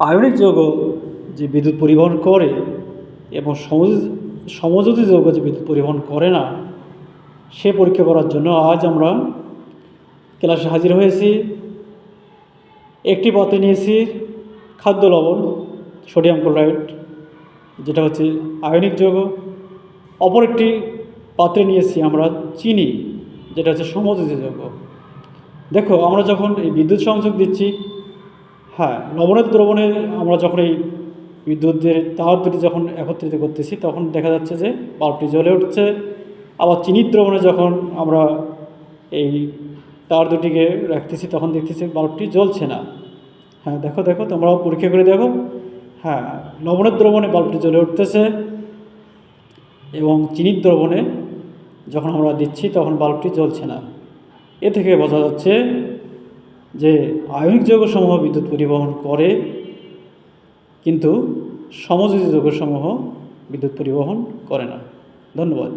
Ionic যৌগ যে বিদ্যুৎ পরিবহন করে এবং সমযোজী যৌগ যে বিদ্যুৎ পরিবহন করে না, সে পরীক্ষা করার জন্য আজ আমরা ক্লাসে হাজির হয়েছি। একটি পাত্রে নিয়েছি খাদ্য লবণ, সোডিয়াম ক্লোরাইড, যেটা হচ্ছে আয়নিক যৌগ। অপর একটি পাত্রে নিয়েছি আমরা চিনি, যেটা হচ্ছে সমযোজী যৌগ। দেখো, আমরা যখন এই বিদ্যুৎ সংযোগ দিচ্ছি হ্যাঁ লবণের দ্রবণে আমরা যখন এই বিদ্যুতের তার দুটি যখন একত্রিত করতেছি, তখন দেখা যাচ্ছে যে বাল্বটি জ্বলে উঠছে। আবার চিনির দ্রবণে যখন আমরা এই তার দুটিকে রাখতেছি, তখন দেখতেছি বাল্বটি জ্বলছে না। হ্যাঁ দেখো দেখো, তোমরাও পরীক্ষা করে দেখো। হ্যাঁ লবণের দ্রবণে বাল্বটি জ্বলে উঠতেছে এবং চিনির দ্রবণে যখন আমরা দিচ্ছি, তখন বাল্বটি জ্বলছে না। এ থেকে বোঝা যাচ্ছে যে আয়নিক যৌগসমূহ বিদ্যুৎ পরিবহন করে কিন্তু সমযোজী যৌগসমূহ বিদ্যুৎ পরিবহন করে না। ধন্যবাদ।